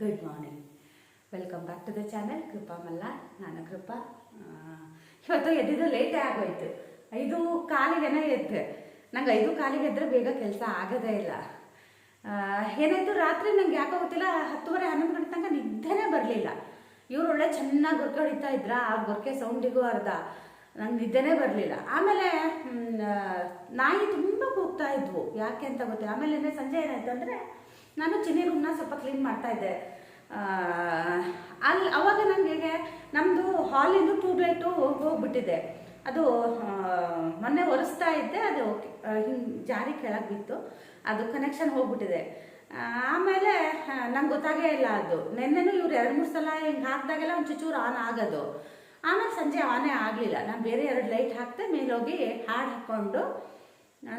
Good morning welcome back to the channel Krupa Malla ನಾನು ಕೃಪಾ ಇವತ್ತು ಎದ್ದಿದ್ದು ಲೇಟೇ ಆಗೋಯ್ತು. ಐದು ಕಾಲಿಗೆನೇ ಎದ್ದೆ. ನಂಗೆ ಐದು ಕಾಲಿಗೆ ಎದ್ದರೆ ಬೇಗ ಕೆಲಸ ಆಗೋದೇ ಇಲ್ಲ. ಏನಾಯಿತು ರಾತ್ರಿ ನಂಗೆ ಯಾಕೋ ಗೊತ್ತಿಲ್ಲ, ಹತ್ತುವರೆ ಹನ್ನೊಂದು ಗಂಟೆ ತನಕ ನಿದ್ದೆನೇ ಬರಲಿಲ್ಲ. ಇವ್ರು ಒಳ್ಳೆ ಚೆನ್ನಾಗಿ ಗೊರ್ಕೆ ಹೊಡಿತಾ ಇದ್ರ? ಆ ಗೊರ್ಕೆ ಸೌಂಡಿಗೂ ಅರ್ಧ. ನಂಗೆ ನಿದ್ದೆನೇ ಬರಲಿಲ್ಲ. ಆಮೇಲೆ ನಾಯಿ ತುಂಬ ಕೂಗ್ತಾ ಇದ್ವು. ಯಾಕೆ ಅಂತ ಗೊತ್ತಿಲ್ಲ. ಆಮೇಲೆ ಸಂಜೆ ಏನಾಯ್ತು ಅಂದರೆ ನಾನು ಚಿನ್ನಿ ರೂಮ್ನ ಸ್ವಲ್ಪ ಕ್ಲೀನ್ ಮಾಡ್ತಾ ಇದ್ದೆ. ಅಲ್ಲಿ ಅವಾಗ ನನಗೆ ನಮ್ಮದು ಹಾಲಿಂದು ಟ್ಯೂಬ್ಲೈಟು ಹೋಗಿಬಿಟ್ಟಿದೆ. ಅದು ಮೊನ್ನೆ ಒರೆಸ್ತಾ ಇದ್ದೆ, ಅದು ಹಿಂಗೆ ಜಾರಿ ಕೆಳಗೆ ಬಿತ್ತು. ಅದು ಕನೆಕ್ಷನ್ ಹೋಗ್ಬಿಟ್ಟಿದೆ. ಆಮೇಲೆ ನಂಗೆ ಗೊತ್ತಾಗೇ ಇಲ್ಲ ಅದು. ನೆನ್ನೆನೂ ಇವ್ರು ಎರಡು ಮೂರು ಸಲ ಹಿಂಗೆ ಹಾಕಿದಾಗೆಲ್ಲ ಒಂದು ಚೂರು ಆನ್ ಆಗೋದು. ಆಮೇಲೆ ಸಂಜೆ ಆನೇ ಆಗಲಿಲ್ಲ. ನಾನು ಬೇರೆ ಎರಡು ಲೈಟ್ ಹಾಕ್ತೆ ಮೇಲೋಗಿ ಹಾಡು ಹಾಕ್ಕೊಂಡು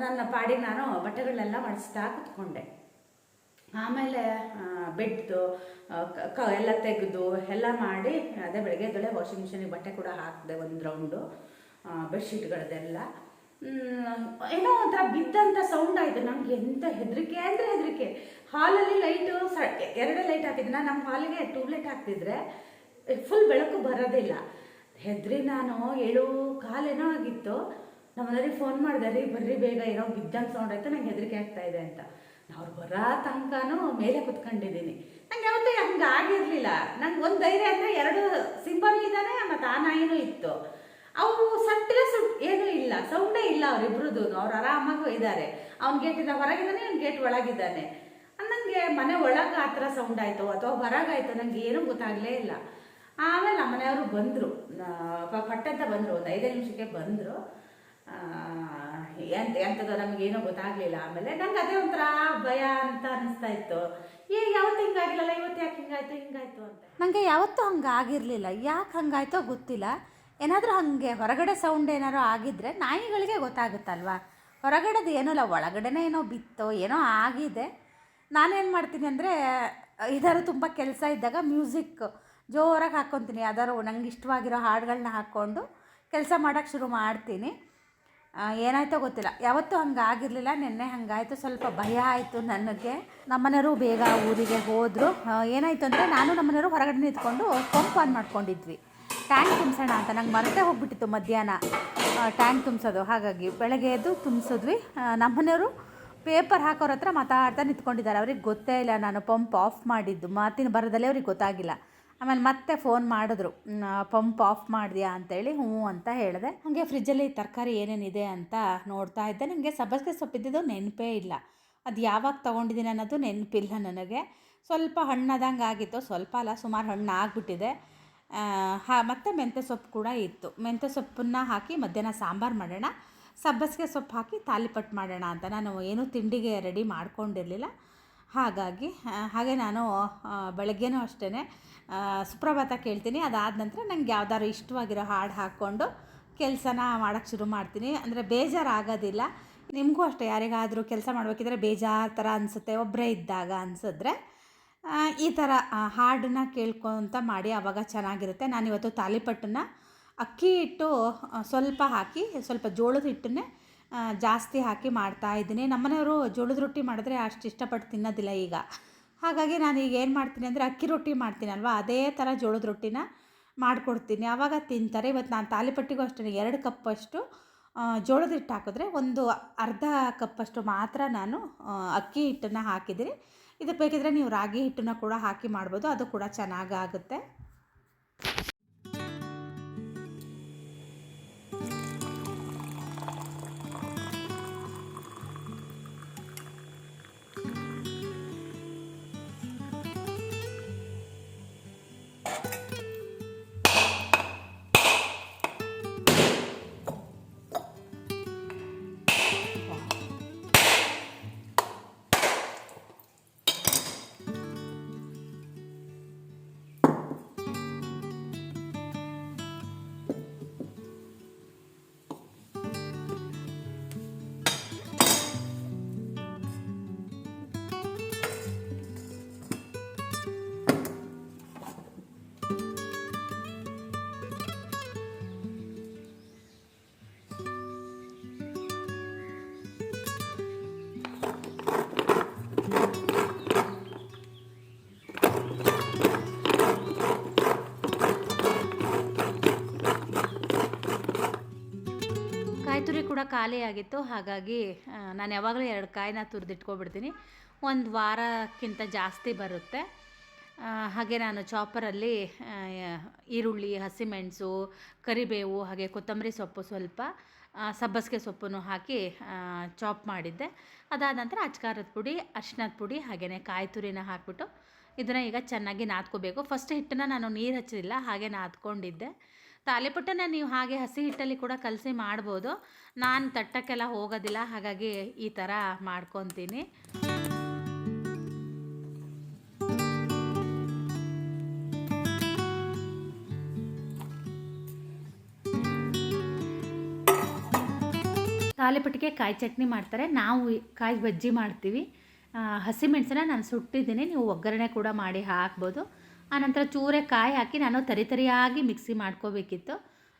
ನನ್ನ ಪಾಡಿಗೆ ನಾನು ಬಟ್ಟೆಗಳನ್ನೆಲ್ಲ ಮಡಿಸ್ತಾ ಕೂತ್ಕೊಂಡೆ. ಆಮೇಲೆ ಬೆಡ್ದು ಕ ಎಲ್ಲ ತೆಗೆದು ಎಲ್ಲ ಮಾಡಿ, ಅದೇ ಬೆಳಗ್ಗೆ ಎದ್ದಳೆ ವಾಷಿಂಗ್ ಮಿಷಿನಿಗೆ ಬಟ್ಟೆ ಕೂಡ ಹಾಕಿದೆ ಒಂದು ರೌಂಡು ಬೆಡ್ಶೀಟ್ಗಳದೆಲ್ಲ ಏನೋ ಒಂಥರ ಬಿದ್ದಂಥ ಸೌಂಡ್ ಆಯಿತು. ನಮ್ಗೆ ಎಂಥ ಹೆದರಿಕೆ ಅಂದರೆ ಹೆದರಿಕೆ. ಹಾಲಲ್ಲಿ ಲೈಟು ಸ, ಎರಡೇ ಲೈಟ್ ಹಾಕಿದ್ನ ನಮ್ಮ ಹಾಲಿಗೆ ಟ್ಯೂಬ್ಲೈಟ್ ಹಾಕ್ತಿದ್ರೆ ಫುಲ್ ಬೆಳಕು ಬರೋದಿಲ್ಲ. ಹೆದ್ರಿ ನಾನು, ಏಳು ಕಾಲೇನೋ ಆಗಿತ್ತು. ನಮ್ಮ ಮನೇಲಿ ಫೋನ್ ಮಾಡಿದೆ, ರೀ, ಬರ್ರಿ ಬೇಗ, ಏನೋ ಬಿದ್ದಂಗೆ ಸೌಂಡ್ ಆಯಿತು, ನಂಗೆ ಹೆದರಿಕೆ ಆಗ್ತಾ ಇದೆ ಅಂತ. ಅವ್ರು ಬರೋ ತನಕನೂ ಮೇಲೆ ಕುತ್ಕೊಂಡಿದ್ದೀನಿ. ನಂಗೆ ಯಾವತ್ತೂ ಹಂಗೆ ಆಗಿರಲಿಲ್ಲ. ನಂಗೆ ಒಂದು ಧೈರ್ಯ ಅಂದರೆ ಎರಡು ಸಿಂಬರು ಇದ್ದಾನೆ ಮತ್ತು ಆ ನಾಯಿನೂ ಇತ್ತು. ಅವು ಸಟ್ಟಿಲ್ಲ ಸುಟ್ ಏನೂ ಇಲ್ಲ. ಸೌಂಡೇ ಇಲ್ಲ ಅವರಿಬ್ರದ್ದು ಅವ್ರು ಆರಾಮಾಗೂ ಇದ್ದಾರೆ ಅವ್ನ ಗೇಟಿಂದ ಹೊರಗಿದ್ದಾನೆ ಅವ್ನ ಗೇಟ್ ಒಳಗಿದ್ದಾನೆ. ನನಗೆ ಮನೆ ಒಳಗೆ ಆ ಥರ ಸೌಂಡ್ ಆಯಿತು ಅಥವಾ ಹೊರಗಾಯಿತು ನನಗೆ ಏನೂ ಗೊತ್ತಾಗಲೇ ಇಲ್ಲ. ಆಮೇಲೆ ನಮ್ಮ ಮನೆಯವರು ಬಂದರು ಪಟ್ಟಂತ ಬಂದರು. ಒಂದು ಐದೈದು ನಿಮಿಷಕ್ಕೆ ಬಂದರು. ಎಂತ ಎಂಥದ್ದು ನಮಗೇನೋ ಗೊತ್ತಾಗಲಿಲ್ಲ. ಆಮೇಲೆ ನಂಗೆ ಅದೇ ಒಂಥರ ಭಯ ಅಂತ ಅನಿಸ್ತಾ ಇತ್ತು. ಏ, ಯಾವತ್ತು ಹಿಂಗಾಗಿಲ್ಲಲ್ಲ, ಇವತ್ತು ಯಾಕೆ ಹಿಂಗಾಯ್ತು ಹಿಂಗಾಯ್ತು ಅಂತ. ನನಗೆ ಯಾವತ್ತೂ ಹಂಗೆ ಆಗಿರಲಿಲ್ಲ ಯಾಕೆ ಹಂಗಾಯ್ತೋ ಗೊತ್ತಿಲ್ಲ. ಏನಾದರೂ ಹಾಗೆ ಹೊರಗಡೆ ಸೌಂಡ್ ಏನಾದ್ರು ಆಗಿದ್ದರೆ ನಾಯಿಗಳಿಗೆ ಗೊತ್ತಾಗುತ್ತಲ್ವಾ? ಹೊರಗಡೆದು ಏನೂ ಇಲ್ಲ, ಒಳಗಡೆನೇ ಏನೋ ಬಿತ್ತೋ, ಏನೋ ಆಗಿದೆ. ನಾನೇನು ಮಾಡ್ತೀನಿ ಅಂದರೆ ಇದಾರು ತುಂಬ ಕೆಲಸ ಇದ್ದಾಗ ಮ್ಯೂಸಿಕ್ ಜೋರಾಗಿ ಹಾಕ್ಕೊತೀನಿ ಯಾವ್ದಾದ್ರು ನಂಗೆ ಇಷ್ಟವಾಗಿರೋ ಹಾಡುಗಳನ್ನ ಹಾಕ್ಕೊಂಡು ಕೆಲಸ ಮಾಡೋಕ್ಕೆ ಶುರು ಮಾಡ್ತೀನಿ. ಏನಾಯ್ತೋ ಗೊತ್ತಿಲ್ಲ. ಯಾವತ್ತೂ ಹಂಗೆ ಆಗಿರಲಿಲ್ಲ, ನಿನ್ನೆ ಹಂಗಾಯಿತು, ಸ್ವಲ್ಪ ಭಯ ಆಯಿತು ನನಗೆ. ನಮ್ಮನೆಯವರು ಬೇಗ ಊರಿಗೆ ಹೋದರು. ಏನಾಯಿತು ಅಂದರೆ ನಾನು ನಮ್ಮನೆಯವರು ಹೊರಗಡೆ ನಿಂತ್ಕೊಂಡು ಪಂಪ್ ಆನ್ ಮಾಡ್ಕೊಂಡಿದ್ವಿ. ಟ್ಯಾಂಕ್ ತುಂಬಿಸೋಣ ಅಂತ. ನಂಗೆ ಮರೆತೇ ಹೋಗ್ಬಿಟ್ಟಿತ್ತು ಮಧ್ಯಾಹ್ನ. ಟ್ಯಾಂಕ್ ತುಂಬಿಸೋದು. ಹಾಗಾಗಿ ಬೆಳಗ್ಗೆ ಎದ್ದು ತುಂಬಿಸಿದ್ವಿ. ನಮ್ಮನೆಯವರು ಪೇಪರ್ ಹಾಕೋರ ಹತ್ರ ಮಾತಾಡ್ತಾ ನಿಂತ್ಕೊಂಡಿದ್ದಾರೆ. ಅವ್ರಿಗೆ ಗೊತ್ತೇ ಇಲ್ಲ, ನಾನು ಪಂಪ್ ಆಫ್ ಮಾಡಿದ್ದು. ಮಾತಿನ ಬರದಲ್ಲೇ ಅವ್ರಿಗೆ ಗೊತ್ತಾಗಿಲ್ಲ. ಆಮೇಲೆ ಮತ್ತೆ ಫೋನ್ ಮಾಡಿದ್ರು ಪಂಪ್ ಆಫ್ ಮಾಡಿದ್ಯಾ ಅಂತೇಳಿ ಹ್ಞೂ ಅಂತ ಹೇಳಿದೆ. ಹಾಗೆ ಫ್ರಿಜ್ಜಲ್ಲಿ ತರಕಾರಿ ಏನೇನಿದೆ ಅಂತ ನೋಡ್ತಾ ಇದ್ದೆ. ನನಗೆ ಸಬ್ಬಸಿಗೆ ಸೊಪ್ಪಿದ್ದು ನೆನಪೇ ಇಲ್ಲ. ಅದು ಯಾವಾಗ ತೊಗೊಂಡಿದ್ದೀನಿ ಅನ್ನೋದು ನೆನಪಿಲ್ಲ ನನಗೆ. ಸ್ವಲ್ಪ ಹಣ್ಣಾದಂಗೆ ಆಗಿತ್ತು, ಸ್ವಲ್ಪ ಅಲ್ಲ, ಸುಮಾರು ಹಣ್ಣು ಆಗಿಬಿಟ್ಟಿದೆ. ಹಾ, ಮತ್ತು ಮೆಂತ್ಯ ಸೊಪ್ಪು ಕೂಡ ಇತ್ತು. ಮೆಂತ್ಯ ಸೊಪ್ಪನ್ನ ಹಾಕಿ ಮಧ್ಯಾಹ್ನ ಸಾಂಬಾರು ಮಾಡೋಣ. ಸಬ್ಬಸಿಗೆ ಸೊಪ್ಪು ಹಾಕಿ ತಾಲಿಪಟ್ಟು ಮಾಡೋಣ ಅಂತ. ನಾನು ಏನೂ ತಿಂಡಿಗೆ ರೆಡಿ ಮಾಡ್ಕೊಂಡಿರಲಿಲ್ಲ. ಹಾಗಾಗಿ ಹಾಗೆ ನಾನು ಬೆಳಗ್ಗೆಯೂ ಅಷ್ಟೇ ಸುಪ್ರಭಾತ ಕೇಳ್ತೀನಿ. ಅದಾದ ನಂತರ ನಂಗೆ ಯಾವ್ದಾದ್ರು ಇಷ್ಟವಾಗಿರೋ ಹಾಡು ಹಾಕ್ಕೊಂಡು ಕೆಲಸನ ಮಾಡೋಕ್ಕೆ ಶುರು ಮಾಡ್ತೀನಿ. ಅಂದರೆ ಬೇಜಾರಾಗೋದಿಲ್ಲ. ನಿಮಗೂ ಅಷ್ಟೇ, ಯಾರಿಗಾದರೂ ಕೆಲಸ ಮಾಡಬೇಕಿದ್ರೆ ಬೇಜಾರು ಥರ ಅನಿಸುತ್ತೆ. ಒಬ್ಬರೇ ಇದ್ದಾಗ ಅನಿಸಿದ್ರೆ ಈ ಥರ ಹಾಡನ್ನ ಕೇಳ್ಕೊತ ಮಾಡಿ ಆವಾಗ ಚೆನ್ನಾಗಿರುತ್ತೆ. ನಾನಿವತ್ತು ತಾಲಿಪಟ್ಟನ್ನ ಅಕ್ಕಿ ಹಿಟ್ಟು ಸ್ವಲ್ಪ ಹಾಕಿ, ಸ್ವಲ್ಪ ಜೋಳದ ಹಿಟ್ಟನ್ನೇ ಜಾಸ್ತಿ ಹಾಕಿ ಮಾಡ್ತಾ ಇದ್ದೀನಿ. ನಮ್ಮನೆಯವರು ಜೋಳದ ರೊಟ್ಟಿ ಮಾಡಿದ್ರೆ ಅಷ್ಟು ಇಷ್ಟಪಟ್ಟು ತಿನ್ನೋದಿಲ್ಲ ಈಗ. ಹಾಗಾಗಿ ನಾನು ಈಗ ಏನು ಮಾಡ್ತೀನಿ ಅಂದರೆ ಅಕ್ಕಿ ರೊಟ್ಟಿ ಮಾಡ್ತೀನಲ್ವ ಅದೇ ಥರ ಜೋಳದ ರೊಟ್ಟಿನ ಮಾಡಿಕೊಡ್ತೀನಿ. ಆವಾಗ ತಿಂತಾರೆ. ಇವತ್ತು ನಾನು ತಾಲಿಪಟ್ಟಿಗೂ ಅಷ್ಟೇ ಎರಡು ಕಪ್ಪಷ್ಟು ಜೋಳದ ಹಿಟ್ಟು ಹಾಕಿದ್ರೆ ಒಂದು ಅರ್ಧ ಕಪ್ಪಷ್ಟು ಮಾತ್ರ ನಾನು ಅಕ್ಕಿ ಹಿಟ್ಟನ್ನು ಹಾಕಿದ್ದೀನಿ. ಇದು ಬೇಕಿದ್ರೆ ನೀವು ರಾಗಿ ಹಿಟ್ಟನ್ನು ಕೂಡ ಹಾಕಿ ಮಾಡ್ಬೋದು. ಅದು ಕೂಡ ಚೆನ್ನಾಗಾಗುತ್ತೆ ಖಾಲಿ ಆಗಿತ್ತು ಹಾಗಾಗಿ ನಾನು ಯಾವಾಗಲೂ ಎರಡು ಕಾಯಿನ ತುರಿದಿಟ್ಕೊಬಿಡ್ತೀನಿ. ಒಂದು ವಾರಕ್ಕಿಂತ ಜಾಸ್ತಿ ಬರುತ್ತೆ. ಹಾಗೆ ನಾನು ಚಾಪರಲ್ಲಿ ಈರುಳ್ಳಿ, ಹಸಿಮೆಣಸು, ಕರಿಬೇವು, ಹಾಗೆ ಕೊತ್ತಂಬರಿ ಸೊಪ್ಪು ಸ್ವಲ್ಪ ಸಬ್ಬಸಿಗೆ ಸೊಪ್ಪನ್ನು ಹಾಕಿ ಚಾಪ್ ಮಾಡಿದ್ದೆ. ಅದಾದ ನಂತರ ಅಚ್ಕಾರದ ಪುಡಿ ಅರ್ಶಿನದ ಪುಡಿ ಹಾಗೆಯೇ ಕಾಯಿ ತುರಿನ ಹಾಕ್ಬಿಟ್ಟು, ಇದನ್ನು ಈಗ ಚೆನ್ನಾಗಿ ನಾದ್ಕೋಬೇಕು. ಫಸ್ಟ್ ಹಿಟ್ಟನ್ನ ನಾನು ನೀರು ಹಚ್ಚಲಿಲ್ಲ ಹಾಗೆ ನಾದ್ಕೊಂಡಿದ್ದೆ. ತಾಲಿಪಟ್ಟನ್ನ ನೀವು ಹಾಗೆ ಹಸಿ ಹಿಟ್ಟಲ್ಲಿ ಕೂಡ ಕಲಸಿ ಮಾಡ್ಬೋದು. ನಾನು ತಟ್ಟಕ್ಕೆಲ್ಲ ಹೋಗೋದಿಲ್ಲ, ಹಾಗಾಗಿ ಈ ಥರ ಮಾಡ್ಕೊತೀನಿ. ತಾಲಿಪಟ್ಟಿಗೆ ಕಾಯಿ ಚಟ್ನಿ ಮಾಡ್ತಾರೆ. ನಾವು ಕಾಯಿ ಬಜ್ಜಿ ಮಾಡ್ತೀವಿ. ಹಸಿಮೆಣಸನ್ನ ನಾನು ಸುಟ್ಟಿದ್ದೀನಿ. ನೀವು ಒಗ್ಗರಣೆ ಕೂಡ ಮಾಡಿ ಹಾಕ್ಬೋದು. ಆನಂತರ ಚೂರೆ ಕಾಯಿ ಹಾಕಿ ನಾನು ತರಿ ತರಿಯಾಗಿ ಮಿಕ್ಸಿ ಮಾಡ್ಕೋಬೇಕಿತ್ತು.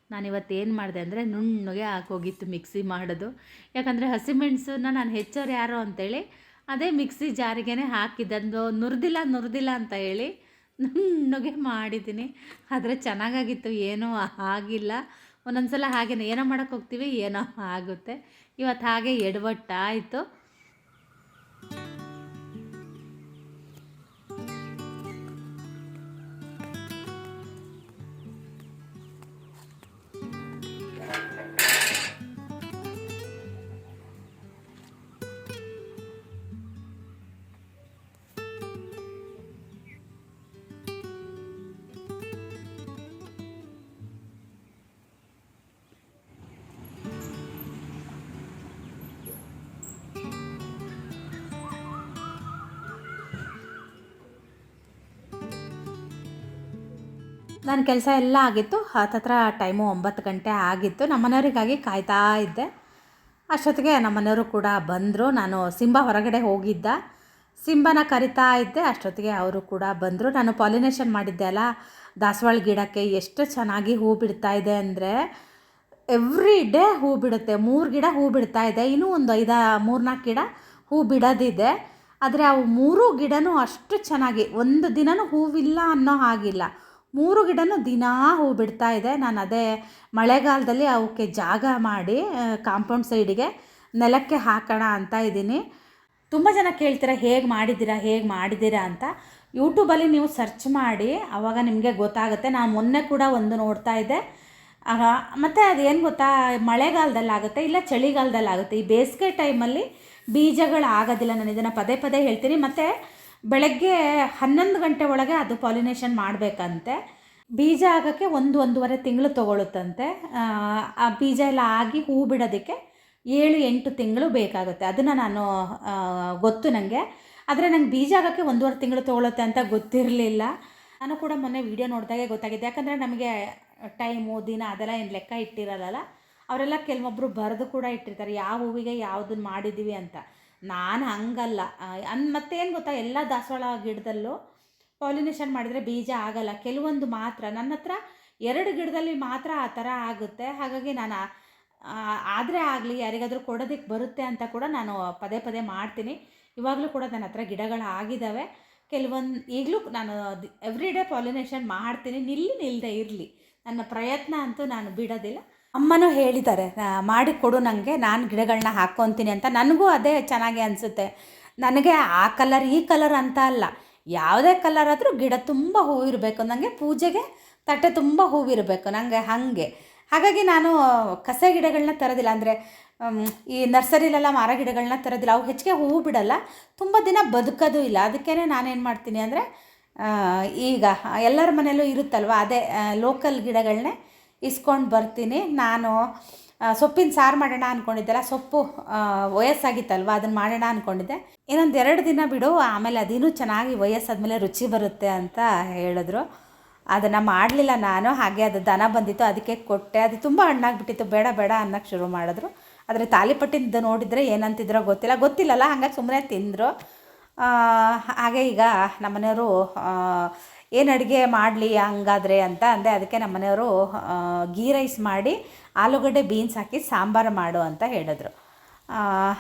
ನಾನು ಇವತ್ತು ಏನು ಮಾಡಿದೆ ಅಂದರೆ ನುಣ್ಣಗೆ ಹಾಕೋಗಿತ್ತು ಮಿಕ್ಸಿ ಮಾಡೋದು. ಯಾಕಂದರೆ ಹಸಿಮೆಣಸನ್ನ ನಾನು ಹೆಚ್ಚೋರು ಯಾರು ಅಂತೇಳಿ ಅದೇ ಮಿಕ್ಸಿ ಜಾರಿಗೆ ಹಾಕಿದ್ದಂದು ನುರಿದಿಲ್ಲ ನುರಿದಿಲ್ಲ ಅಂತ ಹೇಳಿ ನುಣ್ಣಗೆ ಮಾಡಿದ್ದೀನಿ. ಆದರೆ ಚೆನ್ನಾಗಾಗಿತ್ತು. ಏನೂ ಆಗಿಲ್ಲ. ಒಂದೊಂದು ಸಲ ಹಾಗೇ ಏನೋ ಮಾಡೋಕ್ಕೆ ಹೋಗ್ತೀವಿ, ಏನೋ ಆಗುತ್ತೆ. ಇವತ್ತು ಹಾಗೆ ಎಡವಟ್ಟಾಯಿತು. ನನ್ನ ಕೆಲಸ ಎಲ್ಲ ಆಗಿತ್ತು. ಹತ್ತತ್ರ ಟೈಮು ಒಂಬತ್ತು ಗಂಟೆ ಆಗಿತ್ತು. ನಮ್ಮ ಮನೆಯವರಿಗಾಗಿ ಕಾಯ್ತಾ ಇದ್ದೆ. ಅಷ್ಟೊತ್ತಿಗೆ ನಮ್ಮ ಮನೆಯವರು ಕೂಡ ಬಂದರು. ನಾನು ಸಿಂಬ ಹೊರಗಡೆ ಹೋಗಿದ್ದ. ಸಿಂಬನ ಕರಿತಾ ಇದ್ದೆ. ಅಷ್ಟೊತ್ತಿಗೆ ಅವರು ಕೂಡ ಬಂದರು. ನಾನು ಪಾಲಿನೇಷನ್ ಮಾಡಿದ್ದೆ ಅಲ್ಲ, ದಾಸವಾಳ ಗಿಡಕ್ಕೆ ಎಷ್ಟು ಚೆನ್ನಾಗಿ ಹೂ ಬಿಡ್ತಾ ಇದೆ ಅಂದರೆ ಎವ್ರಿ ಡೇ ಹೂ ಬಿಡುತ್ತೆ. ಮೂರು ಗಿಡ ಹೂ ಬಿಡ್ತಾ ಇದೆ. ಇನ್ನೂ ಒಂದು ಐದ ಮೂರ್ನಾಲ್ಕು ಗಿಡ ಹೂ ಬಿಡೋದಿದೆ. ಆದರೆ ಅವು ಮೂರು ಗಿಡನೂ ಅಷ್ಟು ಚೆನ್ನಾಗಿ, ಒಂದು ದಿನನೂ ಹೂವಿಲ್ಲ ಅನ್ನೋ ಹಾಗಿಲ್ಲ. ಮೂರು ಗಿಡನೂ ದಿನಾ ಹೂ ಬಿಡ್ತಾ ಇದೆ. ನಾನು ಅದೇ ಮಳೆಗಾಲದಲ್ಲಿ ಅವಕ್ಕೆ ಜಾಗ ಮಾಡಿ ಕಾಂಪೌಂಡ್ ಸೈಡಿಗೆ ನೆಲಕ್ಕೆ ಹಾಕೋಣ ಅಂತ ಇದ್ದೀನಿ. ತುಂಬ ಜನ ಕೇಳ್ತೀರಾ, ಹೇಗೆ ಮಾಡಿದ್ದೀರಾ ಹೇಗೆ ಮಾಡಿದ್ದೀರಾ ಅಂತ. ಯೂಟ್ಯೂಬಲ್ಲಿ ನೀವು ಸರ್ಚ್ ಮಾಡಿ ಆವಾಗ ನಿಮಗೆ ಗೊತ್ತಾಗುತ್ತೆ. ನಾನು ಮೊನ್ನೆ ಕೂಡ ಒಂದು ನೋಡ್ತಾ ಇದ್ದೆ. ಮತ್ತು ಅದೇನು ಗೊತ್ತಾ, ಮಳೆಗಾಲದಲ್ಲಿ ಆಗುತ್ತೆ, ಇಲ್ಲ ಚಳಿಗಾಲದಲ್ಲಿ ಆಗುತ್ತೆ. ಈ ಬೇಸಿಗೆ ಟೈಮಲ್ಲಿ ಬೀಜಗಳು ಆಗೋದಿಲ್ಲ ನಾನು ಇದನ್ನು ಪದೇ ಪದೇ ಹೇಳ್ತೀನಿ. ಮತ್ತು ಬೆಳಗ್ಗೆ ಹನ್ನೊಂದು ಗಂಟೆ ಒಳಗೆ ಅದು ಪಾಲಿನೇಷನ್ ಮಾಡಬೇಕಂತೆ. ಬೀಜ ಆಗೋಕ್ಕೆ ಒಂದು ಒಂದೂವರೆ ತಿಂಗಳು ತೊಗೊಳುತ್ತಂತೆ. ಆ, ಬೀಜ ಎಲ್ಲ ಆಗಿ ಹೂ ಬಿಡೋದಕ್ಕೆ ಏಳು ಎಂಟು ತಿಂಗಳು ಬೇಕಾಗುತ್ತೆ. ಅದನ್ನು ನಾನು ಗೊತ್ತು ನನಗೆ ಆದರೆ ನಂಗೆ ಬೀಜ ಆಗೋಕ್ಕೆ ಒಂದೂವರೆ ತಿಂಗಳು ತೊಗೊಳುತ್ತೆ ಅಂತ ಗೊತ್ತಿರಲಿಲ್ಲ. ನಾನು ಕೂಡ ಮೊನ್ನೆ ವೀಡಿಯೋ ನೋಡಿದಾಗೆ ಗೊತ್ತಾಗಿದೆ. ಯಾಕಂದರೆ ನಮಗೆ ಟೈಮು ದಿನ ಅದೆಲ್ಲ ಏನು ಲೆಕ್ಕ ಇಟ್ಟಿರಲ್ಲ ಅವರೆಲ್ಲ ಕೆಲವೊಬ್ಬರು ಬರೆದು ಕೂಡ ಇಟ್ಟಿರ್ತಾರೆ. ಯಾವ ಹೂವಿಗೆ ಯಾವುದನ್ನು ಮಾಡಿದ್ದೀವಿ ಅಂತ. ನಾನು ಹಂಗಲ್ಲ. ಅನ್, ಮತ್ತೇನು ಗೊತ್ತಾ? ಎಲ್ಲ ದಾಸವಾಳ ಗಿಡದಲ್ಲೂ ಪಾಲಿನೇಷನ್ ಮಾಡಿದರೆ ಬೀಜ ಆಗಲ್ಲ. ಕೆಲವೊಂದು ಮಾತ್ರ. ನನ್ನ ಹತ್ರ ಎರಡು ಗಿಡದಲ್ಲಿ ಮಾತ್ರ ಆ ಥರ ಆಗುತ್ತೆ. ಹಾಗಾಗಿ ನಾನು ಆದರೆ ಆಗಲಿ, ಯಾರಿಗಾದರೂ ಕೊಡೋದಕ್ಕೆ ಬರುತ್ತೆ ಅಂತ ಕೂಡ ನಾನು ಪದೇ ಪದೇ ಮಾಡ್ತೀನಿ. ಇವಾಗಲೂ ಕೂಡ ನನ್ನ ಹತ್ರ ಗಿಡಗಳು ಆಗಿದ್ದಾವೆ ಕೆಲವೊಂದು, ಈಗಲೂ ನಾನು ಎವ್ರಿ ಡೇ ಪಾಲಿನೇಷನ್ ಮಾಡ್ತೀನಿ. ನಿಲ್ಲಿ ನಿಲ್ಲದೆ ಇರಲಿ. ನನ್ನ ಪ್ರಯತ್ನ ಅಂತೂ ನಾನು ಬಿಡೋದಿಲ್ಲ. ಅಮ್ಮನೂ ಹೇಳಿದ್ದಾರೆ, "ನಾ- ಮಾಡಿ ಕೊಡು ನನಗೆ ನಾನು ಗಿಡಗಳನ್ನ ಹಾಕ್ಕೊತೀನಿ ಅಂತ. ನನಗೂ ಅದೇ ಚೆನ್ನಾಗಿ ಅನಿಸುತ್ತೆ. ನನಗೆ ಆ ಕಲರ್ ಈ ಕಲರ್ ಅಂತ ಅಲ್ಲ. ಯಾವುದೇ ಕಲರ್ ಆದರೂ ಗಿಡ ತುಂಬ ಹೂವಿರಬೇಕು. ನನಗೆ ಪೂಜೆಗೆ ತಟ್ಟೆ ತುಂಬ ಹೂವಿರಬೇಕು ನನಗೆ ಹಾಗೆ. ಹಾಗಾಗಿ ನಾನು ಕಸ ಗಿಡಗಳನ್ನ ತರೋದಿಲ್ಲ. ಅಂದರೆ ಈ ನರ್ಸರಿಲೆಲ್ಲ ಮರ ಗಿಡಗಳನ್ನ ತರೋದಿಲ್ಲ. ಅವು ಹೆಚ್ಚಿಗೆ ಹೂವು ಬಿಡಲ್ಲ. ತುಂಬ ದಿನ ಬದುಕೋದು ಇಲ್ಲ. ಅದಕ್ಕೇ ನಾನೇನು ಮಾಡ್ತೀನಿ ಅಂದರೆ ಈಗ ಎಲ್ಲರ ಮನೆಯಲ್ಲೂ ಇರುತ್ತಲ್ವ, ಅದೇ ಲೋಕಲ್ ಗಿಡಗಳನ್ನೇ ಇಸ್ಕೊಂಡು ಬರ್ತೀನಿ. ನಾನು ಸೊಪ್ಪಿನ ಸಾರು ಮಾಡೋಣ ಅಂದ್ಕೊಂಡಿದ್ದೆಲ್ಲ ಸೊಪ್ಪು ವಯಸ್ಸಾಗಿತ್ತಲ್ವ ಅದನ್ನು ಮಾಡೋಣ ಅಂದ್ಕೊಂಡಿದ್ದೆ ಇನ್ನೊಂದು ಎರಡು ದಿನ ಬಿಡು, ಆಮೇಲೆ ಅದಿನ್ನೂ ಚೆನ್ನಾಗಿ ವಯಸ್ಸಾದ್ಮೇಲೆ ರುಚಿ ಬರುತ್ತೆ ಅಂತ ಹೇಳಿದ್ರು. ಅದನ್ನು ಮಾಡಲಿಲ್ಲ ನಾನು, ಹಾಗೆ ಅದು ದನ ಬಂದಿತ್ತು, ಅದಕ್ಕೆ ಕೊಟ್ಟೆ. ಅದು ತುಂಬ ಹಣ್ಣಾಗ್ಬಿಟ್ಟಿತ್ತು, ಬೇಡ ಬೇಡ ಅನ್ನೋಕ್ಕೆ ಶುರು ಮಾಡಿದ್ರು. ಆದರೆ ತಾಲಿಪಟ್ಟಿದ್ದು ನೋಡಿದರೆ ಏನಂತಿದ್ರೋ ಗೊತ್ತಿಲ್ಲ. ಗೊತ್ತಿಲ್ಲಲ್ಲ, ಹಾಗಾಗಿ ಸುಮ್ಮನೆ ತಿಂದರು. ಹಾಗೆ ಈಗ ನಮ್ಮನೆಯವರು ಏನು ಅಡುಗೆ ಮಾಡಲಿ ಹಂಗಾದ್ರೆ ಅಂತ ಅಂದೆ. ಅದಕ್ಕೆ ನಮ್ಮ ಮನೆಯವರು ಗೀ ರೈಸ್ ಮಾಡಿ, ಆಲೂಗಡ್ಡೆ ಬೀನ್ಸ್ ಹಾಕಿ ಸಾಂಬಾರು ಮಾಡು ಅಂತ ಹೇಳಿದ್ರು.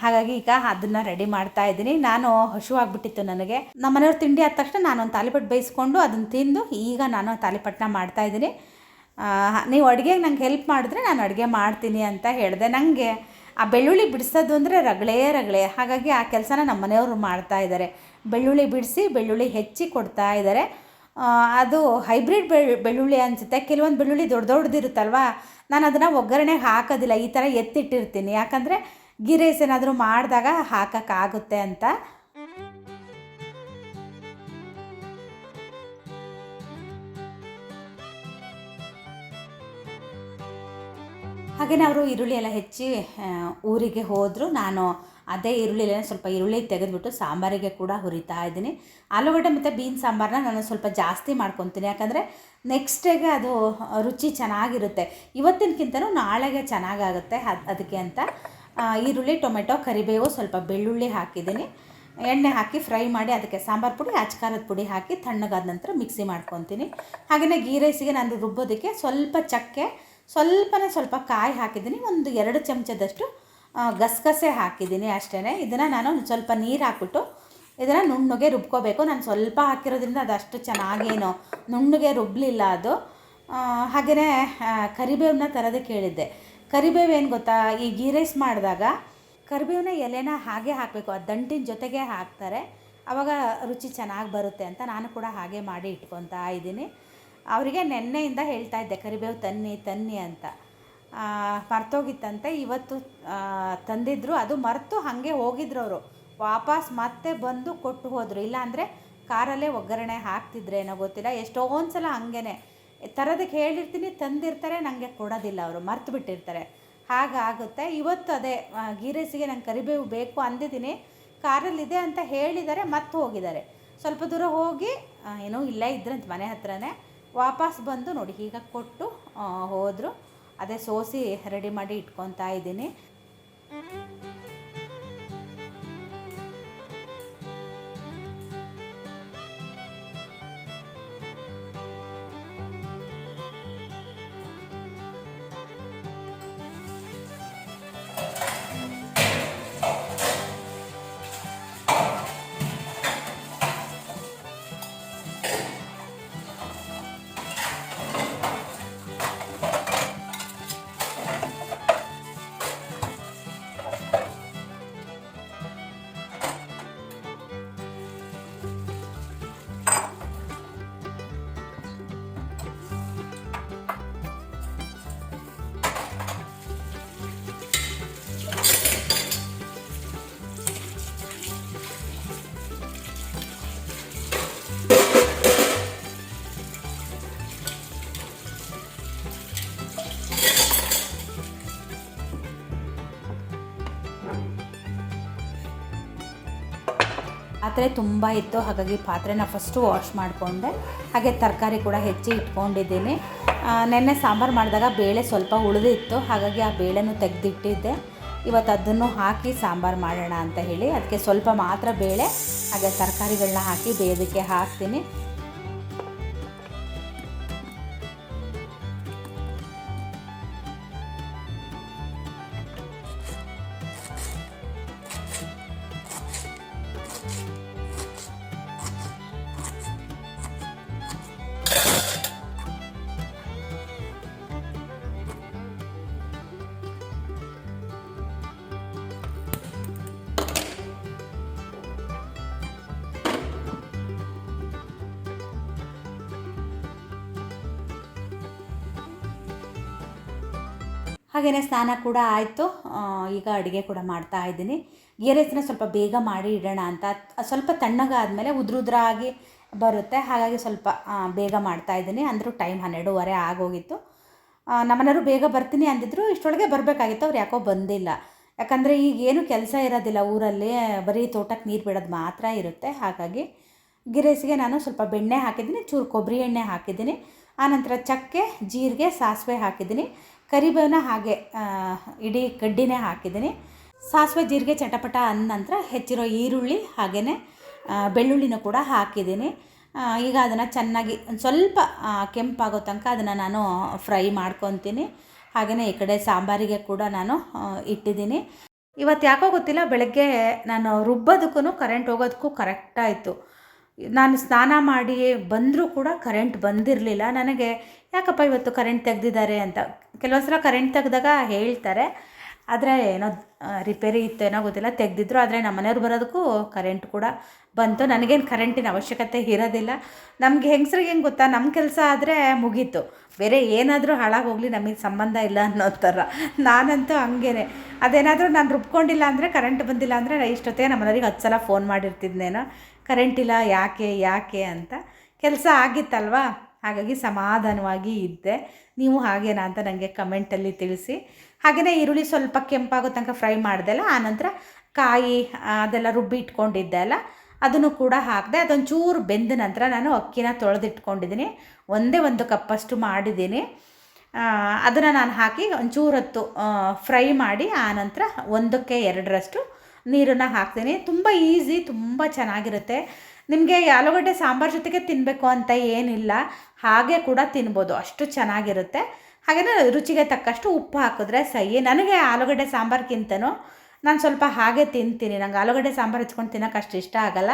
ಹಾಗಾಗಿ ಈಗ ಅದನ್ನು ರೆಡಿ ಮಾಡ್ತಾ ಇದ್ದೀನಿ. ನಾನು ಹಶುವಾಗ್ಬಿಟ್ಟಿತ್ತು ನನಗೆ. ನಮ್ಮ ಮನೆಯವ್ರು ತಿಂಡಿ ಆದ ತಕ್ಷಣ ನಾನು ಒಂದು ತಾಲಿಪಟ್ಟು ಬೇಯಿಸ್ಕೊಂಡು ಅದನ್ನು ತಿಂದು ಈಗ ನಾನು ತಾಲಿಪಟ್ಟನ್ನ ಮಾಡ್ತಾ ಇದ್ದೀನಿ. ನೀವು ಅಡುಗೆಗೆ ನಂಗೆ ಹೆಲ್ಪ್ ಮಾಡಿದ್ರೆ ನಾನು ಅಡುಗೆ ಮಾಡ್ತೀನಿ ಅಂತ ಹೇಳಿದೆ. ನನಗೆ ಆ ಬೆಳ್ಳುಳ್ಳಿ ಬಿಡಿಸೋದು ಅಂದರೆ ರಗಳೇ ರಗಳೆ. ಹಾಗಾಗಿ ಆ ಕೆಲಸನ ನಮ್ಮ ಮನೆಯವರು ಮಾಡ್ತಾ ಇದ್ದಾರೆ. ಬೆಳ್ಳುಳ್ಳಿ ಬಿಡಿಸಿ ಬೆಳ್ಳುಳ್ಳಿ ಹೆಚ್ಚಿ ಕೊಡ್ತಾ ಇದ್ದಾರೆ. ಅದು ಹೈಬ್ರಿಡ್ ಬೆಳ್ ಬೆಳ್ಳುಳ್ಳಿ ಅನಿಸುತ್ತೆ. ಕೆಲವೊಂದು ಬೆಳ್ಳುಳ್ಳಿ ದೊಡ್ಡ ದೊಡ್ಡದಿರುತ್ತಲ್ವಾ? ನಾನು ಅದನ್ನು ಒಗ್ಗರಣೆಗೆ ಹಾಕೋದಿಲ್ಲ. ಈ ಥರ ಎತ್ತಿಟ್ಟಿರ್ತೀನಿ. ಯಾಕಂದರೆ ಗೀ ರೈಸ್ ಏನಾದರೂ ಮಾಡಿದಾಗ ಹಾಕೋಕ್ಕಾಗುತ್ತೆ ಅಂತ. ಹಾಗೆಯೇ ಅವರು ಈರುಳ್ಳಿ ಎಲ್ಲ ಹೆಚ್ಚಿ ಊರಿಗೆ ಹೋದರು ನಾನು ಅದೇ ಈರುಳ್ಳಿಲೇ ಸ್ವಲ್ಪ ಈರುಳ್ಳಿ ತೆಗೆದುಬಿಟ್ಟು ಸಾಂಬಾರಿಗೆ ಕೂಡ ಹುರಿತಾ ಇದ್ದೀನಿ. ಆಲೂಗಡ್ಡೆ ಮತ್ತು ಬೀನ್ ಸಾಂಬಾರನ್ನ ನಾನು ಸ್ವಲ್ಪ ಜಾಸ್ತಿ ಮಾಡ್ಕೊತೀನಿ. ಯಾಕಂದರೆ ನೆಕ್ಸ್ಟ್ ಡೇಗೆ ಅದು ರುಚಿ ಚೆನ್ನಾಗಿರುತ್ತೆ. ಇವತ್ತಿನಕ್ಕಿಂತನೂ ನಾಳೆಗೆ ಚೆನ್ನಾಗಾಗುತ್ತೆ ಅದು, ಅದಕ್ಕೆ ಅಂತ ಈರುಳ್ಳಿ, ಟೊಮೆಟೊ, ಕರಿಬೇವು, ಸ್ವಲ್ಪ ಬೆಳ್ಳುಳ್ಳಿ ಹಾಕಿದ್ದೀನಿ. ಎಣ್ಣೆ ಹಾಕಿ ಫ್ರೈ ಮಾಡಿ ಅದಕ್ಕೆ ಸಾಂಬಾರು ಪುಡಿ, ಅಚ್ಕಾರದ ಪುಡಿ ಹಾಕಿ ತಣ್ಣಗಾದ ನಂತರ ಮಿಕ್ಸಿ ಮಾಡ್ಕೊತೀನಿ. ಹಾಗೆಯೇ ಗೀ ರೈಸಿಗೆ ನಾನು ರುಬ್ಬೋದಕ್ಕೆ ಸ್ವಲ್ಪ ಚಕ್ಕೆ, ಸ್ವಲ್ಪನೇ ಸ್ವಲ್ಪ ಕಾಯಿ ಹಾಕಿದ್ದೀನಿ. ಒಂದು ಎರಡು ಚಮಚದಷ್ಟು ಗಸಗಸೆ ಹಾಕಿದ್ದೀನಿ ಅಷ್ಟೇ ಇದನ್ನು ನಾನು ಸ್ವಲ್ಪ ನೀರು ಹಾಕ್ಬಿಟ್ಟು ಇದನ್ನು ನುಣ್ಣುಗೆ ರುಬ್ಕೋಬೇಕು. ನಾನು ಸ್ವಲ್ಪ ಹಾಕಿರೋದ್ರಿಂದ ಅದು ಅಷ್ಟು ಚೆನ್ನಾಗೇನು. ನುಣ್ಣುಗೆ ರುಬ್ಬಲಿಲ್ಲ ಅದು. ಹಾಗೆಯೇ ಕರಿಬೇವನ್ನ ತರೋದಕ್ಕೆ ಹೇಳಿದ್ದೆ ಕರಿಬೇವು ಏನು ಗೊತ್ತಾ? ಈ ಗೀ ರೈಸ್ ಮಾಡಿದಾಗ ಕರಿಬೇವನ್ನ ಎಲೆನ ಹಾಗೆ ಹಾಕಬೇಕು. ಆ ದಂಟಿನ ಜೊತೆಗೆ ಹಾಕ್ತಾರೆ. ಆವಾಗ ರುಚಿ ಚೆನ್ನಾಗಿ ಬರುತ್ತೆ ಅಂತ ನಾನು ಕೂಡ ಹಾಗೆ ಮಾಡಿ ಇಟ್ಕೊತಾ ಇದ್ದೀನಿ. ಅವರಿಗೆ ನೆನ್ನೆಯಿಂದ ಹೇಳ್ತಾ ಇದ್ದೆ, ಕರಿಬೇವು ತನ್ನಿ ತನ್ನಿ ಅಂತ. ಮರ್ತೋಗಿತ್ತಂತೆ. ಇವತ್ತು ತಂದಿದ್ರು. ಅದು ಮರೆತು ಹಾಗೆ ಹೋಗಿದ್ರು ಅವರು ವಾಪಸ್ ಮತ್ತೆ ಬಂದು ಕೊಟ್ಟು ಹೋದರು. ಇಲ್ಲಾಂದರೆ ಕಾರಲ್ಲೇ ಒಗ್ಗರಣೆ ಹಾಕ್ತಿದ್ರೆ ಏನೋ ಗೊತ್ತಿಲ್ಲ. ಎಷ್ಟೊಂದು ಸಲ ಹಾಗೇನೆ. ತರೋದಕ್ಕೆ ಹೇಳಿರ್ತೀನಿ, ತಂದಿರ್ತಾರೆ ನನಗೆ ಕೊಡೋದಿಲ್ಲ ಅವರು. ಮರ್ತು ಬಿಟ್ಟಿರ್ತಾರೆ. ಹಾಗಾಗುತ್ತೆ. ಇವತ್ತು ಅದೇ ಗೀರಸಿಗೆ ನಂಗೆ ಕರಿಬೇವು ಬೇಕು ಅಂದಿದ್ದೀನಿ. ಕಾರಲ್ಲಿದೆ ಅಂತ ಹೇಳಿದ್ದಾರೆ ಮತ್ತೆ ಹೋಗಿದ್ದಾರೆ. ಸ್ವಲ್ಪ ದೂರ ಹೋಗಿ ಏನೋ ಇಲ್ಲೇ ಇದ್ರಂತ ಮನೆ ಹತ್ರನೇ. ವಾಪಸ್ ಬಂದು ನೋಡಿ ಈಗ ಕೊಟ್ಟು ಹೋದರು. ಅದೇ ಸೋಸಿ ರೆಡಿ ಮಾಡಿ ಇಟ್ಕೊತಾ ಇದ್ದೀನಿ. ಪಾತ್ರೆ ತುಂಬ ಇತ್ತು, ಹಾಗಾಗಿ ಪಾತ್ರೆನ ಫಸ್ಟು ವಾಶ್ ಮಾಡಿಕೊಂಡೆ. ಹಾಗೆ ತರಕಾರಿ ಕೂಡ ಹೆಚ್ಚಿ ಇಟ್ಕೊಂಡಿದ್ದೀನಿ. ನೆನ್ನೆ ಸಾಂಬಾರು ಮಾಡಿದಾಗ ಬೇಳೆ ಸ್ವಲ್ಪ ಉಳಿದಿತ್ತು, ಹಾಗಾಗಿ ಆ ಬೇಳೆನೂ ತೆಗೆದಿಟ್ಟಿದ್ದೆ. ಇವತ್ತು ಅದನ್ನು ಹಾಕಿ ಸಾಂಬಾರು ಮಾಡೋಣ ಅಂತ ಹೇಳಿ, ಅದಕ್ಕೆ ಸ್ವಲ್ಪ ಮಾತ್ರ ಬೇಳೆ, ಹಾಗೆ ತರಕಾರಿಗಳನ್ನ ಹಾಕಿ ಬೇಯೋದಕ್ಕೆ ಹಾಕ್ತೀನಿ. ಹಾಗೆಯೇ ಸ್ನಾನ ಕೂಡ ಆಯಿತು. ಈಗ ಅಡುಗೆ ಕೂಡ ಮಾಡ್ತಾ ಇದ್ದೀನಿ. ಗೀ ರೈಸ್ನ ಸ್ವಲ್ಪ ಬೇಗ ಮಾಡಿ ಇಡೋಣ ಅಂತ. ಸ್ವಲ್ಪ ತಣ್ಣಗಾದಮೇಲೆ ಉದ್ರ ಉದ್ರಾಗಿ ಬರುತ್ತೆ. ಹಾಗಾಗಿ ಸ್ವಲ್ಪ ಬೇಗ ಮಾಡ್ತಾ ಇದ್ದೀನಿ. ಅಂದರೂ ಟೈಮ್ ಹನ್ನೆರಡೂವರೆ ಆಗೋಗಿತ್ತು. ನಮ್ಮನೆಯವರು ಬೇಗ ಬರ್ತೀನಿ ಅಂದಿದ್ರು. ಇಷ್ಟೊಳಗೆ ಬರಬೇಕಾಗಿತ್ತು. ಅವ್ರು ಯಾಕೋ ಬಂದಿಲ್ಲ. ಯಾಕಂದರೆ ಈಗ ಏನು ಕೆಲಸ ಇರೋದಿಲ್ಲ ಊರಲ್ಲಿ. ಬರೀ ತೋಟಕ್ಕೆ ನೀರು ಬಿಡೋದು ಮಾತ್ರ ಇರುತ್ತೆ. ಹಾಗಾಗಿ ಗಿರೇಸಿಗೆ ನಾನು ಸ್ವಲ್ಪ ಬೆಣ್ಣೆ ಹಾಕಿದ್ದೀನಿ. ಚೂರು ಕೊಬ್ಬರಿ ಎಣ್ಣೆ ಹಾಕಿದ್ದೀನಿ. ಆನಂತರ ಚಕ್ಕೆ, ಜೀರಿಗೆ, ಸಾಸಿವೆ ಹಾಕಿದ್ದೀನಿ. ಕರಿಬೇವನ್ನ ಹಾಗೆ ಇಡೀ ಕಡ್ಡಿನೇ ಹಾಕಿದ್ದೀನಿ. ಸಾಸಿವೆ ಜೀರಿಗೆ, ಚಟಪಟ ಅಂದ ನಂತರ ಹೆಚ್ಚಿರೋ ಈರುಳ್ಳಿ ಹಾಗೆಯೇ ಬೆಳ್ಳುಳ್ಳಿನೂ ಕೂಡ ಹಾಕಿದ್ದೀನಿ. ಈಗ ಅದನ್ನು ಚೆನ್ನಾಗಿ ಸ್ವಲ್ಪ ಕೆಂಪಾಗೋ ತನಕ ಅದನ್ನು ನಾನು ಫ್ರೈ ಮಾಡ್ಕೊತೀನಿ. ಹಾಗೆಯೇ ಈ ಕಡೆ ಸಾಂಬಾರಿಗೆ ಕೂಡ ನಾನು ಇಟ್ಟಿದ್ದೀನಿ. ಇವತ್ತು ಯಾಕೋ ಗೊತ್ತಿಲ್ಲ, ಬೆಳಗ್ಗೆ ನಾನು ರುಬ್ಬೋದಕ್ಕೂ ಕರೆಂಟ್ ಹೋಗೋದಕ್ಕೂ ಕರೆಕ್ಟಾಯಿತು ನಾನು ಸ್ನಾನ ಮಾಡಿ ಬಂದರೂ ಕೂಡ ಕರೆಂಟ್ ಬಂದಿರಲಿಲ್ಲ. ನನಗೆ, ಯಾಕಪ್ಪ ಇವತ್ತು ಕರೆಂಟ್ ತೆಗೆದಿದ್ದಾರೆ? ಅಂತ. ಕೆಲವೊಂದು ಸಲ ಕರೆಂಟ್ ತೆಗೆದಾಗ ಹೇಳ್ತಾರೆ. ಆದರೆ ಏನೋ ರಿಪೇರಿ ಇತ್ತು ಏನೋ ಗೊತ್ತಿಲ್ಲ. ತೆಗೆದಿದ್ರು. ಆದರೆ ನಮ್ಮ ಮನೆಯವ್ರು ಬರೋದಕ್ಕೂ ಕರೆಂಟ್ ಕೂಡ ಬಂತು. ನನಗೇನು ಕರೆಂಟಿನ ಅವಶ್ಯಕತೆ ಇರೋದಿಲ್ಲ. ನಮಗೆ ಹೆಂಗಸ್ರಿಗೆ ಹೆಂಗೆ ಗೊತ್ತಾ? ನಮ್ಮ ಕೆಲಸ ಆದರೆ ಮುಗೀತು. ಬೇರೆ ಏನಾದರೂ ಹಾಳಾಗಿ ಹೋಗಲಿ ನಮಗೆ ಸಂಬಂಧ ಇಲ್ಲ ಅನ್ನೋ ಥರ. ನಾನಂತೂ ಹಂಗೇನೆ. ಅದೇನಾದರೂ ನಾನು ರುಬ್ಕೊಂಡಿಲ್ಲ ಅಂದರೆ ಕರೆಂಟ್ ಬಂದಿಲ್ಲ ಅಂದರೆ ಇಷ್ಟೊತ್ತಿಗೆ ನಮ್ಮ ಮನೆಯವ್ರಿಗೆ ಹತ್ತು ಸಲ ಫೋನ್ ಮಾಡಿರ್ತಿದ್ನೇನೋ. ಕರೆಂಟ್ ಇಲ್ಲ, ಯಾಕೆ ಯಾಕೆ ಅಂತ ಕೆಲಸ ಆಗಿತ್ತಲ್ವಾ? ಹಾಗಾಗಿ ಸಮಾಧಾನವಾಗಿ ಇದ್ದೆ. ನೀವು ಹಾಗೇನಾ ಅಂತ ನನಗೆ ಕಮೆಂಟಲ್ಲಿ ತಿಳಿಸಿ. ಹಾಗೆಯೇ ಈರುಳ್ಳಿ ಸ್ವಲ್ಪ ಕೆಂಪಾಗೋ ತನಕ ಫ್ರೈ ಮಾಡ್ದೆಲ್ಲ ಆನಂತರ ಕಾಯಿ ಅದೆಲ್ಲ ರುಬ್ಬಿ ಇಟ್ಕೊಂಡಿದ್ದೆ ಅಲ್ಲ, ಅದನ್ನು ಕೂಡ ಹಾಕಿದೆ, ಅದೊಂದು ಚೂರು ಬೆಂದ ನಂತರ ನಾನು ಅಕ್ಕಿನ ತೊಳೆದಿಟ್ಕೊಂಡಿದ್ದೀನಿ. ಒಂದೇ ಒಂದು ಕಪ್ಪಷ್ಟು ಮಾಡಿದ್ದೀನಿ. ಅದನ್ನು ನಾನು ಹಾಕಿ ಒಂಚೂರು ಹೊತ್ತು ಫ್ರೈ ಮಾಡಿ ಆನಂತರ ಒಂದಕ್ಕೆ ಎರಡರಷ್ಟು ನೀರನ್ನು ಹಾಕ್ತೀನಿ. ತುಂಬ ಈಸಿ ತುಂಬ ಚೆನ್ನಾಗಿರುತ್ತೆ. ನಿಮಗೆ ಆಲೂಗಡ್ಡೆ ಸಾಂಬಾರು ಜೊತೆಗೆ ತಿನ್ನಬೇಕು ಅಂತ ಏನಿಲ್ಲ. ಹಾಗೆ ಕೂಡ ತಿನ್ಬೋದು. ಅಷ್ಟು ಚೆನ್ನಾಗಿರುತ್ತೆ. ಹಾಗೆಯೇ ರುಚಿಗೆ ತಕ್ಕಷ್ಟು ಉಪ್ಪು ಹಾಕಿದ್ರೆ ಸೈ ನನಗೆ ಆಲೂಗಡ್ಡೆ ಸಾಂಬಾರ್ಗಿಂತನೂ ನಾನು ಸ್ವಲ್ಪ ಹಾಗೆ ತಿಂತೀನಿ. ನಂಗೆ ಆಲೂಗಡ್ಡೆ ಸಾಂಬಾರು ಹಚ್ಕೊಂಡು ತಿನ್ನೋಕೆ ಅಷ್ಟು ಇಷ್ಟ ಆಗಲ್ಲ.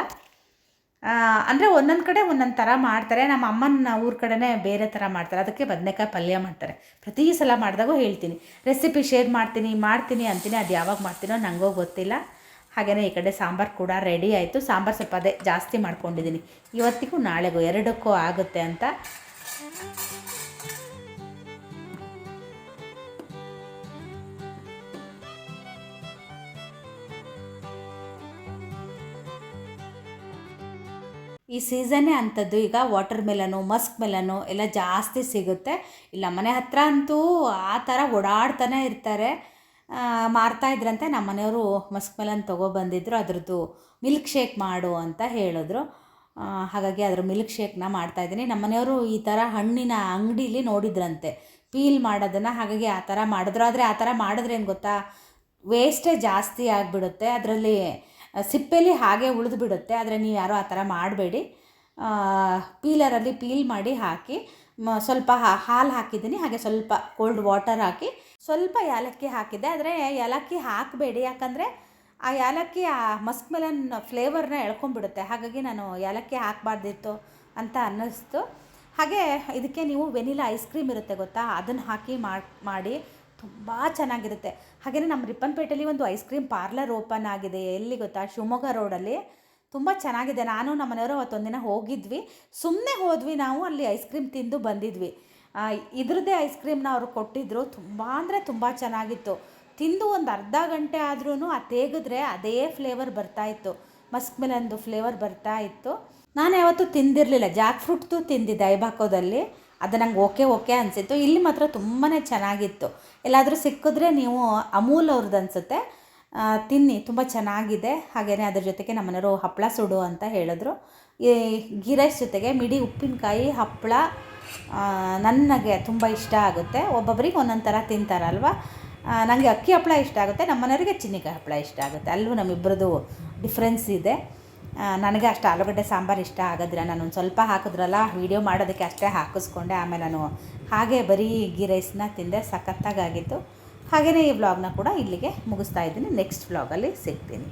ಅಂದರೆ ಒಂದೊಂದು ಕಡೆ ಒಂದೊಂದು ಥರ ಮಾಡ್ತಾರೆ. ನಮ್ಮ ಅಮ್ಮನ ಊರ ಕಡೆನೇ ಬೇರೆ ಥರ ಮಾಡ್ತಾರೆ. ಅದಕ್ಕೆ ಬದನೆಕಾಯಿ ಪಲ್ಯ ಮಾಡ್ತಾರೆ. ಪ್ರತಿ ಸಲ ಮಾಡಿದಾಗೂ ಹೇಳ್ತೀನಿ. ರೆಸಿಪಿ ಶೇರ್ ಮಾಡ್ತೀನಿ ಮಾಡ್ತೀನಿ ಅಂತೀನಿ. ಅದು ಯಾವಾಗ ಮಾಡ್ತೀನೋ ನನಗೂ ಗೊತ್ತಿಲ್ಲ. ಹಾಗೆಯೇ ಈ ಕಡೆ ಸಾಂಬಾರು ಕೂಡ ರೆಡಿ ಆಯಿತು. ಸಾಂಬಾರು ಸ್ವಲ್ಪ ಅದೇ ಜಾಸ್ತಿ ಮಾಡ್ಕೊಂಡಿದ್ದೀನಿ ಇವತ್ತಿಗೂ ನಾಳೆಗೂ ಎರಡಕ್ಕೂ ಆಗುತ್ತೆ ಅಂತ. ಈ ಸೀಸನ್ನೇ ಅಂಥದ್ದು ಈಗ ವಾಟರ್ ಮೆಲನು ಮಸ್ಕ್ ಮೆಲನು ಎಲ್ಲ ಜಾಸ್ತಿ ಸಿಗುತ್ತೆ. ಇಲ್ಲ, ಮನೆ ಹತ್ರ ಅಂತೂ ಆ ಥರ ಓಡಾಡ್ತಾನೆ ಇರ್ತಾರೆ. ಮಾರ್ತಾ ಇದ್ರಂತೆ. ನಮ್ಮ ಮನೆಯವರು ಮಸ್ಕ್ ಮೆಲನ್ ತೊಗೊಬಂದಿದ್ರು ಅದ್ರದ್ದು ಮಿಲ್ಕ್ ಶೇಕ್ ಮಾಡು ಅಂತ ಹೇಳಿದ್ರು. ಹಾಗಾಗಿ ಅದ್ರ ಮಿಲ್ಕ್ ಶೇಕ್ನ ಮಾಡ್ತಾಯಿದ್ದೀನಿ ನಮ್ಮ ಮನೆಯವರು ಈ ಥರ ಹಣ್ಣಿನ ಅಂಗಡೀಲಿ ನೋಡಿದ್ರಂತೆ. ಪೀಲ್ ಮಾಡೋದನ್ನು. ಹಾಗಾಗಿ ಆ ಥರ ಮಾಡಿದ್ರು. ಆದರೆ ಆ ಥರ ಮಾಡಿದ್ರೆ ಏನು ಗೊತ್ತಾ? ವೇಸ್ಟೇ ಜಾಸ್ತಿ ಆಗಿಬಿಡುತ್ತೆ. ಅದರಲ್ಲಿ ಸಿಪ್ಪೆಲಿ ಹಾಗೆ ಉಳಿದು ಬಿಡುತ್ತೆ ಆದರೆ ನೀವು ಯಾರೂ ಆ ಥರ ಮಾಡಬೇಡಿ. ಪೀಲರಲ್ಲಿ ಪೀಲ್ ಮಾಡಿ ಹಾಕಿ ಮ, ಸ್ವಲ್ಪ ಹಾಲು ಹಾಕಿದ್ದೀನಿ. ಹಾಗೆ ಸ್ವಲ್ಪ ಕೋಲ್ಡ್ ವಾಟರ್ ಹಾಕಿ ಸ್ವಲ್ಪ ಏಲಕ್ಕಿ ಹಾಕಿದ್ದೆ. ಆದರೆ ಏಲಕ್ಕಿ ಹಾಕಬೇಡಿ. ಯಾಕಂದರೆ ಆ ಏಲಕ್ಕಿ, ಆ ಮಸ್ಕ್ ಮೆಲನ್ ಫ್ಲೇವರ್ನ ಎಳ್ಕೊಂಡ್ಬಿಡುತ್ತೆ. ಹಾಗಾಗಿ ನಾನು ಏಲಕ್ಕಿ ಹಾಕಬಾರ್ದಿತ್ತು ಅಂತ ಅನ್ನಿಸ್ತು. ಹಾಗೆ ಇದಕ್ಕೆ ನೀವು ವೆನಿಲಾ ಐಸ್ ಕ್ರೀಮ್ ಇರುತ್ತೆ ಗೊತ್ತಾ? ಅದನ್ನು ಹಾಕಿ ಮಾಡಿ ತುಂಬ ಚೆನ್ನಾಗಿರುತ್ತೆ. ಹಾಗೆಯೇ ನಮ್ಮ ರಿಪ್ಪನ್ಪೇಟೆಯಲ್ಲಿ ಒಂದು ಐಸ್ ಕ್ರೀಮ್ ಪಾರ್ಲರ್ ಓಪನ್ ಆಗಿದೆ. ಎಲ್ಲಿ ಗೊತ್ತಾ? ಶಿವಮೊಗ್ಗ ರೋಡಲ್ಲಿ ತುಂಬ ಚೆನ್ನಾಗಿದೆ. ನಾನು ನಮ್ಮ ಮನೆಯವರು ಅವತ್ತೊಂದಿನ ಹೋಗಿದ್ವಿ. ಸುಮ್ಮನೆ ಹೋದ್ವಿ ನಾವು, ಅಲ್ಲಿ ಐಸ್ ಕ್ರೀಮ್ ತಿಂದು ಬಂದಿದ್ವಿ. ಇದ್ರದ್ದೇ ಐಸ್ ಕ್ರೀಮ್ನ ಅವರು ಕೊಟ್ಟಿದ್ರು. ತುಂಬ ಅಂದರೆ ತುಂಬ ಚೆನ್ನಾಗಿತ್ತು. ತಿಂದು ಒಂದು ಅರ್ಧ ಗಂಟೆ ಆದ್ರೂ ಆ ತೇಗಿದ್ರೆ ಅದೇ ಫ್ಲೇವರ್ ಬರ್ತಾಯಿತ್ತು ಮಸ್ಕ್ ಮೆಲನ್ದು ಫ್ಲೇವರ್ ಬರ್ತಾ ಇತ್ತು. ನಾನು ಯಾವತ್ತೂ ತಿಂದಿರಲಿಲ್ಲ. ಜಾಕ್ ಫ್ರೂಟ್ದು ತಿಂದಿದ್ದೆ ಐಬಾಕೋದಲ್ಲಿ. ಅದು ನಂಗೆ ಓಕೆ ಓಕೆ ಅನಿಸಿತ್ತು. ಇಲ್ಲಿ ಮಾತ್ರ ತುಂಬಾ ಚೆನ್ನಾಗಿತ್ತು. ಎಲ್ಲಾದರೂ ಸಿಕ್ಕಿದ್ರೆ ನೀವು ಅಮೂಲ್ ಅವ್ರದ್ದು ಅನಿಸುತ್ತೆ. ತಿನ್ನಿ, ತುಂಬ ಚೆನ್ನಾಗಿದೆ. ಹಾಗೆಯೇ ಅದ್ರ ಜೊತೆಗೆ ನಮ್ಮ ಮನೆಯವರು ಹಪ್ಪಳ ಸುಡು ಅಂತ ಹೇಳಿದ್ರು. ಈ ರೈಸ್ ಜೊತೆಗೆ ಮಿಡಿ ಉಪ್ಪಿನಕಾಯಿ ಹಪ್ಪಳ ನನಗೆ ತುಂಬ ಇಷ್ಟ ಆಗುತ್ತೆ. ಒಬ್ಬೊಬ್ಬರಿಗೆ ಒಂದೊಂದು ಥರ ತಿಂತಾರಲ್ವ ನನಗೆ ಅಕ್ಕಿ ಹಪ್ಪಳ ಇಷ್ಟ ಆಗುತ್ತೆ ನಮ್ಮ ಮನೆಯವರಿಗೆ ಚಿನ್ನಿಕಾಯಿ ಹಪ್ಪಳ ಇಷ್ಟ ಆಗುತ್ತೆ. ಅಲ್ಲೂ ನಮ್ಮಿಬ್ಬರದು ಡಿಫ್ರೆನ್ಸ್ ಇದೆ. ನನಗೆ ಅಷ್ಟು ಆಲೂಗಡ್ಡೆ ಸಾಂಬಾರು ಇಷ್ಟ ಆಗೋದಿಲ್ಲ ನಾನು ಒಂದು ಸ್ವಲ್ಪ ಹಾಕಿದ್ರಲ್ಲ ವೀಡಿಯೋ ಮಾಡೋದಕ್ಕೆ ಅಷ್ಟೇ ಹಾಕಿಸ್ಕೊಂಡೆ. ಆಮೇಲೆ ನಾನು ಹಾಗೆ ಬರೀ ಗೀ ರೈಸ್ನ ತಿಂದೆ. ಸಖತ್ತಾಗಿತ್ತು ಹಾಗೆಯೇ ಈ ವ್ಲಾಗ್ನ ಕೂಡ ಇಲ್ಲಿಗೆ ಮುಗಿಸ್ತಾ ಇದ್ದೀನಿ. ನೆಕ್ಸ್ಟ್ ವ್ಲಾಗಲ್ಲಿ ಸಿಗ್ತೀನಿ.